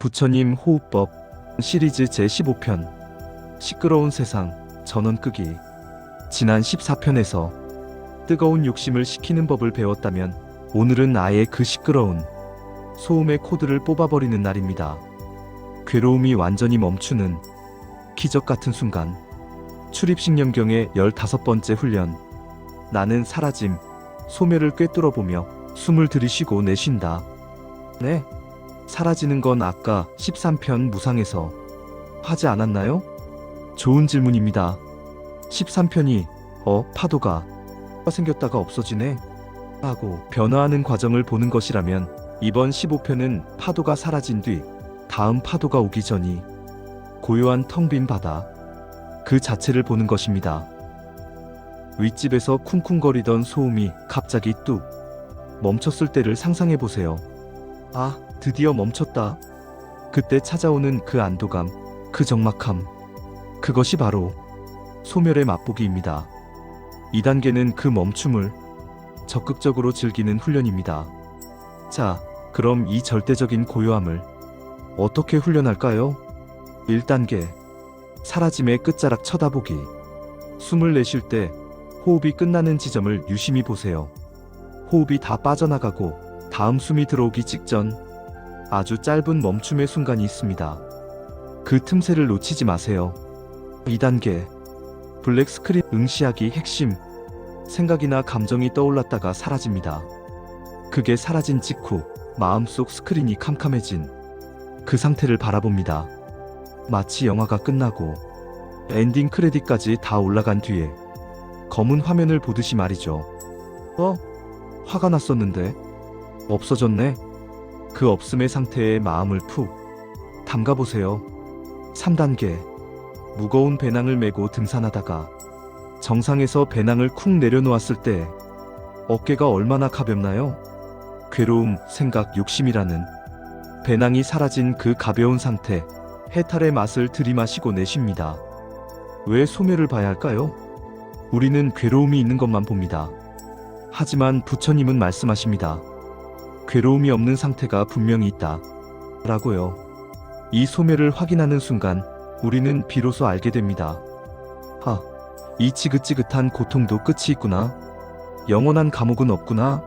부처님 호흡법 시리즈 제15편 시끄러운 세상 전원 끄기 지난 14편에서 뜨거운 욕심을 식히는 법을 배웠다면 오늘은 아예 그 시끄러운 소음의 코드를 뽑아버리는 날입니다. 괴로움이 완전히 멈추는 기적 같은 순간 출입식념경의 15번째 훈련 나는 사라짐 소멸을 꿰뚫어 보며 숨을 들이쉬고 내쉰다. 네. 사라지는 건 아까 13편 무상에서 하지 않았나요? 좋은 질문입니다. 13편이 어 파도가 생겼다가 없어지네 하고 변화하는 과정을 보는 것이라면 이번 15편은 파도가 사라진 뒤 다음 파도가 오기 전이 고요한 텅 빈 바다 그 자체를 보는 것입니다. 윗집에서 쿵쿵거리던 소음이 갑자기 뚝 멈췄을 때를 상상해 보세요. 아, 드디어 멈췄다. 그때 찾아오는 그 안도감, 그 적막함. 그것이 바로 소멸의 맛보기입니다. 2단계는 그 멈춤을 적극적으로 즐기는 훈련입니다. 자, 그럼 이 절대적인 고요함을 어떻게 훈련할까요? 1단계. 사라짐의 끝자락 쳐다보기. 숨을 내쉴 때 호흡이 끝나는 지점을 유심히 보세요. 호흡이 다 빠져나가고 다음 숨이 들어오기 직전 아주 짧은 멈춤의 순간이 있습니다. 그 틈새를 놓치지 마세요. 2단계 블랙 스크린 응시하기 핵심 생각이나 감정이 떠올랐다가 사라집니다. 그게 사라진 직후 마음속 스크린이 캄캄해진 그 상태를 바라봅니다. 마치 영화가 끝나고 엔딩 크레딧까지 다 올라간 뒤에 검은 화면을 보듯이 말이죠. 어? 화가 났었는데 없어졌네. 그 없음의 상태에 마음을 푹 담가보세요. 3단계. 무거운 배낭을 메고 등산하다가 정상에서 배낭을 쿵 내려놓았을 때 어깨가 얼마나 가볍나요? 괴로움, 생각, 욕심이라는 배낭이 사라진 그 가벼운 상태, 해탈의 맛을 들이마시고 내쉽니다. 왜 소멸을 봐야 할까요? 우리는 괴로움이 있는 것만 봅니다. 하지만 부처님은 말씀하십니다. 괴로움이 없는 상태가 분명히 있다. 라고요. 이 소멸을 확인하는 순간 우리는 비로소 알게 됩니다. 하, 이 지긋지긋한 고통도 끝이 있구나. 영원한 감옥은 없구나.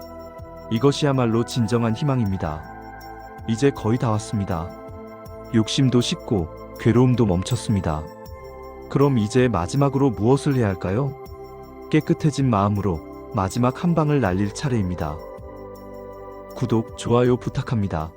이것이야말로 진정한 희망입니다. 이제 거의 다 왔습니다. 욕심도 식고 괴로움도 멈췄습니다. 그럼 이제 마지막으로 무엇을 해야 할까요? 깨끗해진 마음으로 마지막 한 방을 날릴 차례입니다. 구독, 좋아요 부탁합니다.